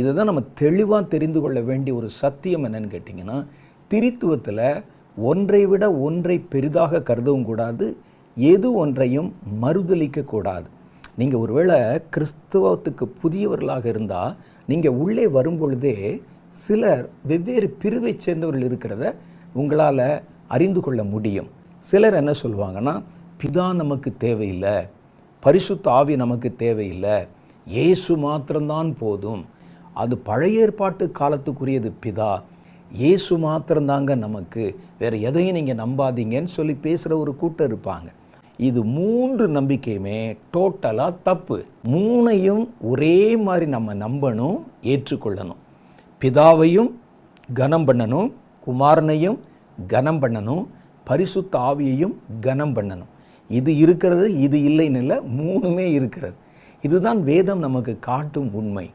இதுதான் நம்ம தெளிவாக தெரிந்து கொள்ள வேண்டிய ஒரு சத்தியம் என்னன்னு கேட்டிங்கன்னா திரித்துவத்தில் ஒன்றை விட ஒன்றை பெரிதாக கருதவும் கூடாது எது ஒன்றையும் மறுதலிக்க கூடாது. நீங்கள் ஒருவேளை கிறிஸ்துவத்துக்கு புதியவர்களாக இருந்தால் நீங்கள் உள்ளே வரும்பொழுதே சிலர் வெவ்வேறு பிரிவை சேர்ந்தவர்கள் இருக்கிறத உங்களால் அறிந்து கொள்ள முடியும். சிலர் என்ன சொல்லுவாங்கன்னா பிதா நமக்கு தேவையில்லை பரிசுத்த ஆவி நமக்கு தேவையில்லை இயேசு மாத்திரம்தான் போதும். அது பழைய ஏற்பாட்டு காலத்துக்குரியது பிதா. இயேசு மாத்திரம்தாங்க நமக்கு. வேறு எதையும் நீங்கள் நம்பாதீங்கன்னு சொல்லி பேசுகிற ஒரு கூட்டம் இருப்பாங்க. இது மூன்று நம்பிக்கையுமே டோட்டலாக தப்பு. மூணையும் ஒரே மாதிரி நம்ம நம்பணும் ஏற்றுக்கொள்ளணும். பிதாவையும் கனம் பண்ணணும் குமாரனையும் கனம் பண்ணணும் பரிசுத்த ஆவியையும் கனம் பண்ணணும். இது இருக்கிறது இது இல்லைன்னு இல்லை மூணுமே இருக்கிறது. இதுதான் வேதம் நமக்கு காட்டும் உண்மை.